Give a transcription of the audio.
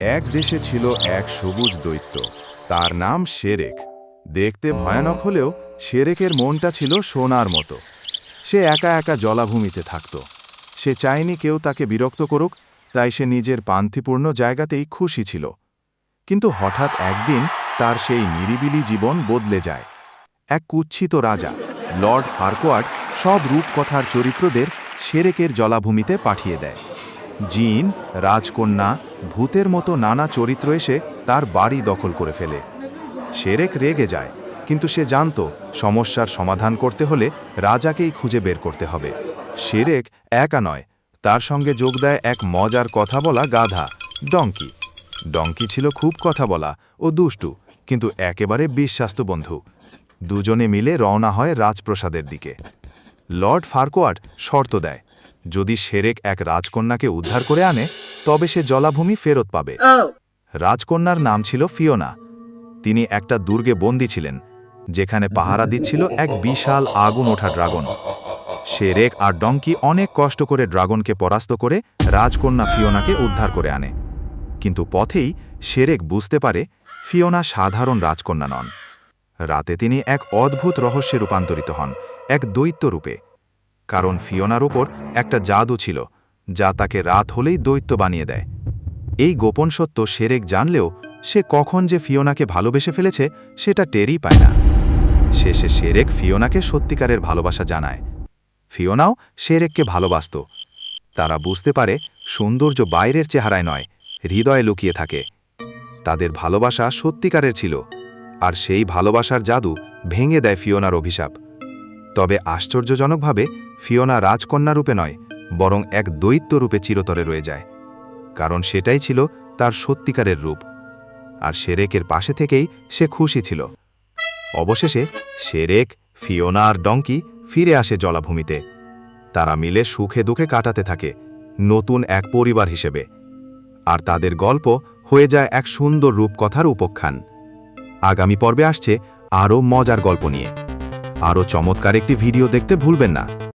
এক দেশে ছিল এক সবুজ দৈত্য। তার নাম শেরেক দেখতে ভয়ানক হলেও শেরেকের মনটা ছিল সোনার মতো। সে একা একা জলাভূমিতে থাকত। সে চায়নি কেউ তাকে বিরক্ত করুক, তাই সে নিজের পান্থিপূর্ণ জায়গাতেই খুশি ছিল। কিন্তু হঠাৎ একদিন তার সেই নিরিবিলি জীবন বদলে যায়। এক কুচ্ছিত রাজা, লর্ড ফার্কোয়ার্ড, সব রূপকথার চরিত্রদের শেরেকের জলাভূমিতে পাঠিয়ে দেয়। জিন, রাজকন্যা, ভূতের মতো নানা চরিত্র এসে তার বাড়ি দখল করে ফেলে। শেরেক রেগে যায়, কিন্তু সে জানত সমস্যার সমাধান করতে হলে রাজাকেই খুঁজে বের করতে হবে। শেরেক একা নয়, তার সঙ্গে যোগ দেয় এক মজার কথা বলা গাধা, ডঙ্কি। ডঙ্কি ছিল খুব কথা বলা ও দুষ্টু, কিন্তু একেবারে বিশ্বাস্ত বন্ধু। দুজনে মিলে রওনা হয় রাজপ্রসাদের দিকে। লর্ড ফার্কোয়ার্ড শর্ত দেয় যদি শেরেক এক রাজকন্যাকে উদ্ধার করে আনে তবে সে জলাভূমি ফেরত পাবে। Oh. রাজকন্যার নাম ছিল ফিওনা। তিনি একটা দুর্গে বন্দী ছিলেন যেখানে পাহারা দিচ্ছিল এক বিশাল আগুন ওঠা ড্রাগন। শেরেক আর ডঙ্কি অনেক কষ্ট করে ড্রাগনকে পরাস্ত করে রাজকন্যা ফিওনাকে উদ্ধার করে আনে। কিন্তু পথেই শেরেক বুঝতে পারে ফিওনা সাধারণ রাজকন্যা নন। রাতে তিনি এক অদ্ভুত রহস্যে রূপান্তরিত হন এক দৈত্য রূপে। কারণ ফিওনার ওপর একটা জাদু ছিল, যা তাকে রাত হলেই দৈত্য বানিয়ে দেয়। এই গোপন সত্য শেরেক জানলেও সে কখন যে ফিওনাকে ভালোবেসে ফেলেছে, সেটা টেরই পায় না। শেষে শেরেক ফিওনাকে সত্যিকারের ভালোবাসা জানায়। ফিওনাও শেরেককে ভালোবাসত। তারা বুঝতে পারে, সৌন্দর্য বাইরের চেহারায় নয়, হৃদয়ে লুকিয়ে থাকে। তাদের ভালোবাসা সত্যিকারের ছিল, আর সেই ভালোবাসার জাদু ভেঙে দেয় ফিওনার অভিশাপ। তবে আশ্চর্যজনকভাবে ফিওনা রাজকন্যা রূপে নয়, বরং এক দৈত্য রূপে চিরতরে রয়ে যায়, কারণ সেটাই ছিল তার সত্যিকারের রূপ। আর শেরেকের পাশে থেকেই সে খুশি ছিল। অবশেষে শেরেক ফিওনা আর ডঙ্কি ফিরে আসে জলাভূমিতে। তারা মিলে সুখে দুঃখে কাটাতে থাকে নতুন এক পরিবার হিসেবে। আর তাদের গল্প হয়ে যায় এক সুন্দর রূপকথার উপখ্যান। আগামী পর্বে আসছে আরও মজার গল্প নিয়ে। আরও চমৎকার একটি ভিডিও দেখতে ভুলবেন না।